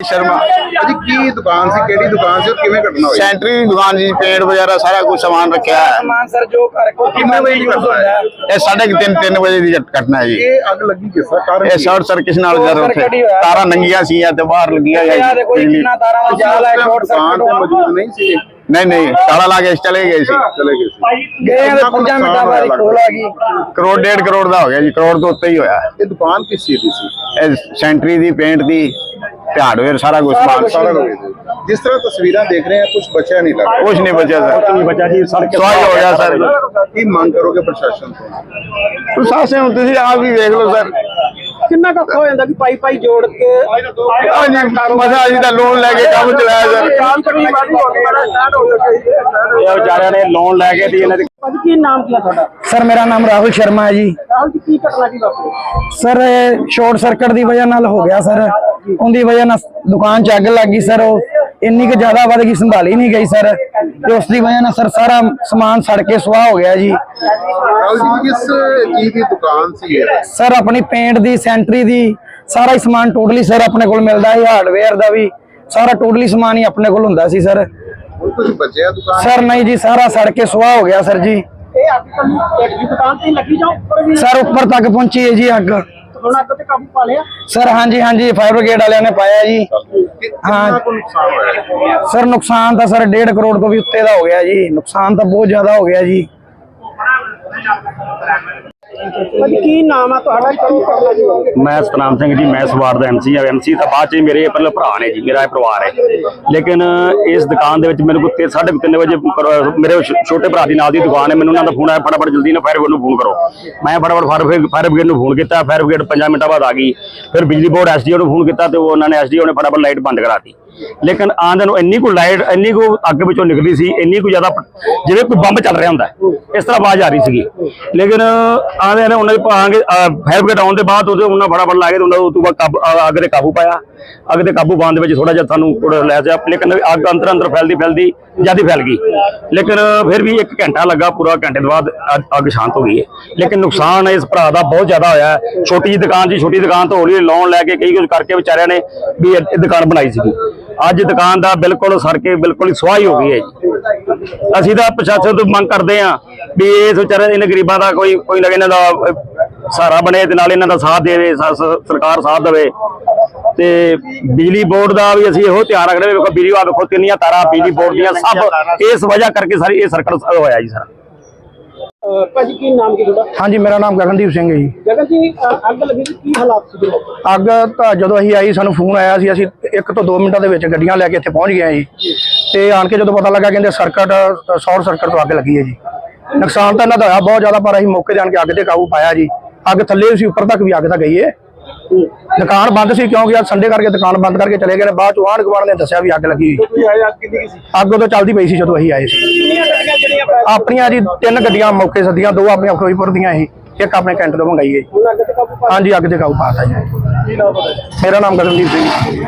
ਸ਼ਰਮਾ। ਅਜੀ ਕੀ ਦੁਕਾਨ ਸੀ ਕਿਹੜੀ ਦੁਕਾਨ ਸੀ ਔਰ ਕਿਵੇਂ ਘਟਨਾ ਹੋਈ? ਸੈਂਟਰੀ ਦੀ ਦੁਕਾਨ ਜੀ ਪੇਂਟ ਵਗੈਰਾ ਸਾਰਾ ਕੁਝ ਸਮਾਨ ਰੱਖਿਆ ਹੈ। ਸਮਾਨ ਸਰ ਜੋ ਘਰ ਕੋਲ ਕਿੰਨੇ ਵਜੇ ਦੀ ਘਟਨਾ ਹੈ? ਇਹ ਸਾਢੇ ਕੁ ਤਿੰਨ ਤਿੰਨ ਵਜੇ ਦੀ ਘਟਨਾ ਹੈ ਜੀ। ਇਹ ਅੱਗ ਲੱਗੀ ਕਿਸ ਤਰ੍ਹਾਂ? ਕਾਰਨ ਇਹ ਕੀ? ਸ਼ਾਰਟ ਸਰਕਟ ਨਾਲ ਸ਼ਾਰਟ ਜਰ ਉੱਥੇ ਸਰਕਟ ਹੀ ਹੋਇਆ। ਤਾਰਾਂ ਨੰਗੀਆਂ ਸੀ ਤੇ ਬਾਹਰ ਲੱਗੀਆਂ ਯਾਰ ਦੇਖੋ ਜੀ ਕਿੰਨਾ ਤਾਰਾਂ ਦਾ ਤੁਸੀਂ ਜਾਲ ਹੈ ਉਸ time ਸ਼ਾਰਟ ਦੁਕਾਨ ਸਰਕਟ ਤੇ ਮੌਜੂਦ ਨਹੀਂ ਸੀ? ਨਹੀਂ ਨਹੀਂ ਤਾਲਾ ਲਾ ਕੇ ਚਲੇ ਗਏ ਸੀ। ਚਲੇ ਗਏ ਸੀ। ਗਏ ਮਿੰਟਾਂ ਬਾਅਦ ਕੋਲ ਆ ਗਈ। ਕਰੋੜ ਡੇਢ ਕਰੋੜ ਦਾ ਹੋ ਗਿਆ ਜੀ ਕਰੋੜ ਤੋਂ ਉੱਤੇ ਹੀ ਹੋਇਆ। ਇਹ ਦੁਕਾਨ ਕਿਸ ਚੀਜ਼ ਦੀ ਸੀ? ਇਹ ਸੈਂਟਰੀ ਦੀ ਪੇਂਟ ਦੀ। ਤੇ ਹਾਰਡਵੇਅਰ ਸਾਰਾ ਕੁਝ ਸਮਾਨ ਸਾਰਾ ਕੁਝ ਜਿਸ ਤਰ੍ਹਾਂ ਤਸਵੀਰਾਂ ਦੇਖ ਰਹੇ ਆ ਕੁਝ ਬਚਿਆ ਨਹੀਂ ਲੱਗ ਕੁਝ ਨਹੀਂ ਬਚਿਆ ਸਰ। ਨਹੀਂ ਬਚਾ ਜੀ ਸੜਕ ਸਵਾਈ ਹੋ ਗਿਆ ਸਰ। ਕੀ ਮੰਗ ਕਰੋਗੇ ਪ੍ਰਸ਼ਾਸਨ ਤੋਂ? ਪ੍ਰਸ਼ਾਸਨ ਹੁਣ ਤੁਸੀਂ ਆਪ ਹੀ ਦੇਖ ਲਓ ਸਰ। ਕਿੰਨਾ ਕੁ ਔਖਾ ਹੋ ਜਾਂਦਾ ਕਿ ਪਾਈ ਪਾਈ ਜੋੜ ਕੇ ਹਾਂਜੀ ਮਸਾ ਜੀ ਦਾ ਲੋਨ ਲੈ ਕੇ ਕੰਮ ਚਲਾਇਆ ਸਰ। ਕੰਮ ਕਰਨੀ ਵਾਲੀ ਹੋ ਗਈ ਸਟਾਰਟ ਹੋ ਗਿਆ ਇਹ ਵਿਚਾਰਿਆਂ ਨੇ ਲੋਨ ਲੈ ਕੇ ਦੀ ਇਹਨਾਂ ਦੀ ਕੀ ਨਾਮ ਕੀ ਤੁਹਾਡਾ? ਸਰ ਮੇਰਾ ਨਾਮ ਰਾਹੁਲ ਸ਼ਰਮਾ ਹੈ ਜੀ। ਰਾਹੁਲ ਜੀ ਕੀ ਘਟਨਾ ਕੀ ਵਾਪਰੀ? ਸਰ ਸ਼ਾਰਟ ਸਰਕਟ ਦੀ ਵਜ੍ਹਾ ਨਾਲ ਹੋ ਗਿਆ ਸਰ। ਉਹਦੀ ਵਜ੍ਹਾ ਨਾਲ ਦੁਕਾਨ 'ਚ ਅੱਗ ਲੱਗ ਗਈ ਸਰ ਉਹ ਇੰਨੀ ਕੁ ਜ਼ਿਆਦਾ ਵੱਧ ਗਈ ਸੰਭਾਲੀ ਨਹੀਂ ਗਈ ਸਰ। ਤੇ ਉਸ ਦੀ ਵਜ੍ਹਾ ਨਾਲ ਸਰ ਸਾਰਾ ਸਮਾਨ ਸੜ ਕੇ ਸੁਆਹ ਹੋ ਗਿਆ ਜੀ। ਰਾਹੁਲ ਜੀ ਕਿਸ ਚੀਜ਼ ਦੀ ਦੁਕਾਨ ਸੀ ਇਹ? ਸਰ ਆਪਣੀ ਪੇਂਟ ਦੀ ਸੈਂਟਰੀ ਦੀ ਸਾਰਾ ਹੀ ਸਮਾਨ ਟੋਟਲੀ ਸਰ ਆਪਣੇ ਕੋਲ ਮਿਲਦਾ ਹੈ ਹਾਰਡਵੇਅਰ ਦਾ ਵੀ। ਸਾਰਾ ਟੋਟਲੀ ਸਮਾਨ ਹੀ ਆਪਣੇ ਕੋਲ ਹੁੰਦਾ ਸੀ ਸਰ। ਹੁਣ ਕੁਝ ਬਚਿਆ ਦੁਕਾਨ? ਸਰ ਨਹੀਂ ਜੀ ਸਾਰਾ ਸੜ ਕੇ ਸੁਆਹ ਹੋ ਗਿਆ ਸਰ ਜੀ। ਇਹ ਅੱਗ ਤੁਹਾਨੂੰ ਇੱਕ ਦੀ ਦੁਕਾਨ ਤੇ ਹੀ ਲੱਗੀ ਜਾਂ ਉੱਪਰ ਵੀ ਸਰ ਉੱਪਰ ਤੱਕ ਪਹੁੰਚੀ ਹੈ ਜੀ ਅੱਗ। ਹੁਣ ਅੱਗ ਤੇ ਕਾਬੂ ਪਾ ਲਿਆ? ਸਰ ਹਾਂਜੀ ਹਾਂਜੀ ਫਾਇਰ ਬ੍ਰਿਗੇਡ ਵਾਲਿਆਂ ਨੇ ਪਾਇਆ ਜੀ। ਹੋਇਆ? ਸਰ ਨੁਕਸਾਨ ਤਾਂ ਸਰ 1.5 ਕਰੋੜ ਤੋਂ ਵੀ ਉੱਤੇ ਦਾ ਹੋ ਗਿਆ ਜੀ। ਨੁਕਸਾਨ ਤਾਂ ਬਹੁਤ ਜ਼ਿਆਦਾ ਹੋ ਗਿਆ ਜੀ। ਭਾਜੀ, ਕੀ ਨਾਮ ਆ ਤੁਹਾਡਾ? ਕੀ ਕਰਨਾ ਜੀ। ਮੈਂ ਸਤਨਾਮ ਸਿੰਘ ਜੀ, ਮੈਂ ਸਵਾਰ ਦਾ ਐਮਸੀ ਆ। ਐਮਸੀ ਤਾਂ ਬਾਅਦ ਚ ਮੇਰੇ ਪਹਿਲੇ ਭਰਾ ਨੇ ਜੀ, ਮੇਰਾ ਇਹ ਪਰਿਵਾਰ ਹੈ। ਲੇਕਿਨ ਇਸ ਦੁਕਾਨ ਦੇ ਵਿੱਚ ਮੈਨੂੰ ਕੁੱਤੇ 3:30 ਵਜੇ ਮੇਰੇ ਛੋਟੇ ਭਰਾ ਦੀ ਨਾਲ ਦੀ ਦੁਕਾਨ ਹੈ। ਮੈਨੂੰ ਉਹਨਾਂ ਦਾ ਫੋਨ ਆਇਆ, ਫਟਾਫਟ ਜਲਦੀ ਨਾਲ ਫਾਇਰ ਬ੍ਰਿਗੇਡ ਨੂੰ ਫੋਨ ਕਰੋ। ਮੈਂ ਫਟਾਫਟ ਫਾਇਰ ਬ੍ਰਿਗੇਡ ਫਾਇਰ ਬ੍ਰਿਗੇਡ ਨੂੰ ਫੋਨ ਕੀਤਾ। ਫਾਇਰ ਬ੍ਰਿਗੇਡ 5 ਮਿੰਟਾਂ ਬਾਅਦ ਆ ਗਈ। ਫਿਰ ਬਿਜਲੀ ਬੋਰਡ ਐਸਡੀਓ ਨੂੰ ਫੋਨ ਕੀਤਾ ਤੇ ਉਹਨਾਂ ਨੇ ਐਸਡੀਓ ਨੇ ਫਟਾਫਟ ਲਾਈਟ ਬੰਦ ਕਰਾਤੀ। ਲੇਕਿਨ ਆਂਦੇ ਨੂੰ ਇੰਨੀ ਕੁ ਲਾਈਟ ਇੰਨੀ ਕੁ ਅੱਗ ਵਿੱਚੋਂ ਨਿਕਲਦੀ ਸੀ, ਇੰਨੀ ਕੁ ਜ਼ਿਆਦਾ ਪ- ਜਿਵੇਂ ਕੋਈ ਬੰਬ ਚੱਲ ਰਿਹਾ ਹੁੰਦਾ ਇਸ ਤਰ੍ਹਾਂ ਆਵਾਜ਼ ਆ ਰਹੀ ਸੀਗੀ। ਲੇਕਿਨ ਆਂਦੇ ਨੇ ਉਹਨਾਂ ਦੇ ਭਾਂਗੇ ਫਾਇਰ ਬ੍ਰਿਗੇਡ ਆਉਣ ਦੇ ਬਾਅਦ ਉਹਦੇ ਉਹਨਾਂ ਫਟਾਫਟ ਲਾ ਕੇ ਉਹਨਾਂ ਤੋਂ ਬਾਅਦ ਅੱਗ ਦੇ ਕਾਬੂ ਪਾਇਆ। ਅੱਗ ਦੇ ਕਾਬੂ ਪਾਉਣ ਦੇ ਵਿੱਚ ਥੋੜਾ ਜਿਹਾ ਸਾਨੂੰ ਥੋੜ੍ਹਾ ਲੈ ਜਾ, ਲੇਕਿਨ ਅੱਗ ਅੰਦਰ ਅੰਦਰ ਫੈਲਦੀ ਫੈਲਦੀ ਜ਼ਿਆਦਾ ਫੈਲ ਗਈ। ਲੇਕਿਨ ਫਿਰ ਵੀ 1 ਘੰਟਾ ਲੱਗਾ, ਪੂਰਾ ਘੰਟੇ ਤੋਂ ਬਾਅਦ ਅੱਗ- ਸ਼ਾਂਤ ਹੋ ਗਈ ਹੈ ਲੇਕਿਨ ਨੁਕਸਾਨ ਇਸ ਭਰਾ ਦਾ ਬਹੁਤ ਜ਼ਿਆਦਾ ਹੋਇਆ ਛੋਟੀ ਜਿਹੀ ਦੁਕਾਨ ਜੀ ਛੋਟੀ ਦੁਕਾਨ ਤੋਂ ਹੌਲੀ ਲੋਨ ਲੈ ਕੇ ਕਈ ਕੁਝ ਕਰਕੇ ਵਿਚਾਰਿਆਂ ਨੇ ਵੀ ਇਹ ਦੁਕਾਨ ਬਣਾਈ ਸੀਗੀ। ਅੱਜ ਦੁਕਾਨ ਦਾ ਬਿਲਕੁਲ ਸੜ ਕੇ ਬਿਲਕੁਲ ਸੁਆਹੀ ਹੋ ਗਈ ਹੈ ਜੀ। ਅਸੀਂ ਤਾਂ ਪ੍ਰਸ਼ਾਸਨ ਤੋਂ ਮੰਗ ਕਰਦੇ ਹਾਂ ਵੀ ਇਸ ਵਿਚਾਰੇ ਇਹਨਾਂ ਗਰੀਬਾਂ ਦਾ ਕੋਈ ਕੋਈ ਨਾ ਇਹਨਾਂ ਦਾ ਸਹਾਰਾ ਬਣੇ ਤੇ ਨਾਲ ਇਹਨਾਂ ਦਾ ਸਾਥ ਦੇਵੇ ਸਰਕਾਰ ਸਾਥ ਦੇਵੇ। ਤੇ ਬਿਜਲੀ ਬੋਰਡ ਦਾ ਵੀ ਅਸੀਂ ਇਹੋ ਧਿਆਨ ਰੱਖਦੇ ਵੇਖੋ ਬਿਜਲੀ ਆ ਵੇਖੋ, ਕਿੰਨੀਆਂ ਤਾਰਾਂ ਬਿਜਲੀ ਬੋਰਡ ਦੀਆਂ ਸਭ ਇਸ ਵਜ੍ਹਾ ਕਰਕੇ ਸਾਰੀ ਇਹ ਸਰਕਟ ਹੋਇਆ ਜੀ ਸਰ। ਭਾਜੀ ਕੀ ਨਾਮ ਕੀ ਤੁਹਾਡਾ? ਹਾਂਜੀ ਮੇਰਾ ਨਾਮ ਗਗਨਦੀਪ ਸਿੰਘ ਹੈ ਜੀ। ਅਹ ਅੱਗ ਲੱਗੀ ਸੀ ਕੀ ਹਾਲਾਤ ਸੀ ਅੱਗ ਤਾਂ ਜਦੋਂ ਅਸੀਂ ਆਈ ਸਾਨੂੰ ਫੋਨ ਆਇਆ ਸੀ ਅਸੀਂ ਇੱਕ ਤੋਂ 2 ਮਿੰਟਾਂ ਦੇ ਵਿੱਚ ਗੱਡੀਆਂ ਲੈ ਕੇ ਇੱਥੇ ਪਹੁੰਚ ਗਏ ਜੀ। ਤੇ ਆਣ ਕੇ ਜਦੋਂ ਪਤਾ ਲੱਗਾ ਕਹਿੰਦੇ ਸਰਕਟ ਸ਼ਾਰਟ ਸਰਕਟ ਤੋਂ ਅੱਗ ਲੱਗੀ ਹੈ ਜੀ। ਨੁਕਸਾਨ ਤਾਂ ਇਹਨਾਂ ਦਾ ਹੋਇਆ ਬਹੁਤ ਜ਼ਿਆਦਾ ਪਰ ਅਸੀਂ ਮੌਕੇ ਤੇ ਆਣ ਕੇ ਅੱਗ ਤੇ ਕਾਬੂ ਪਾਇਆ ਜੀ। ਅੱਗ ਥੱਲੇ ਸੀ ਉੱਪਰ ਤੱਕ ਵੀ ਅੱਗ ਤਾਂ ਗਈ ਹੈ। ਦੁਕਾਨ ਬੰਦ ਸੀ ਕਿਉਂਕਿ ਅੱਜ ਸੰਡੇ ਕਰਕੇ ਦੁਕਾਨ ਬੰਦ ਕਰਕੇ ਚਲੇ ਗਏ ਨੇ ਬਾਅਦ ਚ ਆਂਢ ਗੁਆਂਢ ਨੇ ਦੱਸਿਆ ਵੀ ਅੱਗ ਲੱਗੀ ਹੋਈ। ਅੱਗ ਉਦੋਂ ਚੱਲਦੀ ਪਈ ਸੀ ਜਦੋਂ ਅਸੀਂ ਆਏ ਸੀ। ਆਪਣੀਆਂ ਜੀ ਤਿੰਨ ਗੱਡੀਆਂ ਮੌਕੇ ਸੱਦੀਆਂ ਦੋ ਆਪਣੀਆਂ ਫਿਰੋਜ਼ਪੁਰ ਦੀਆਂ ਸੀ ਇੱਕ ਆਪਣੇ ਕੈਂਟ ਤੋਂ ਮੰਗਾਈ ਹੈ ਪਾ ਹਾਂਜੀ ਅੱਗ ਤੇ ਕਾਬੂ ਪਾਤਾ ਜੀ। ਮੇਰਾ ਨਾਮ ਗਗਨਦੀਪ ਸਿੰਘ।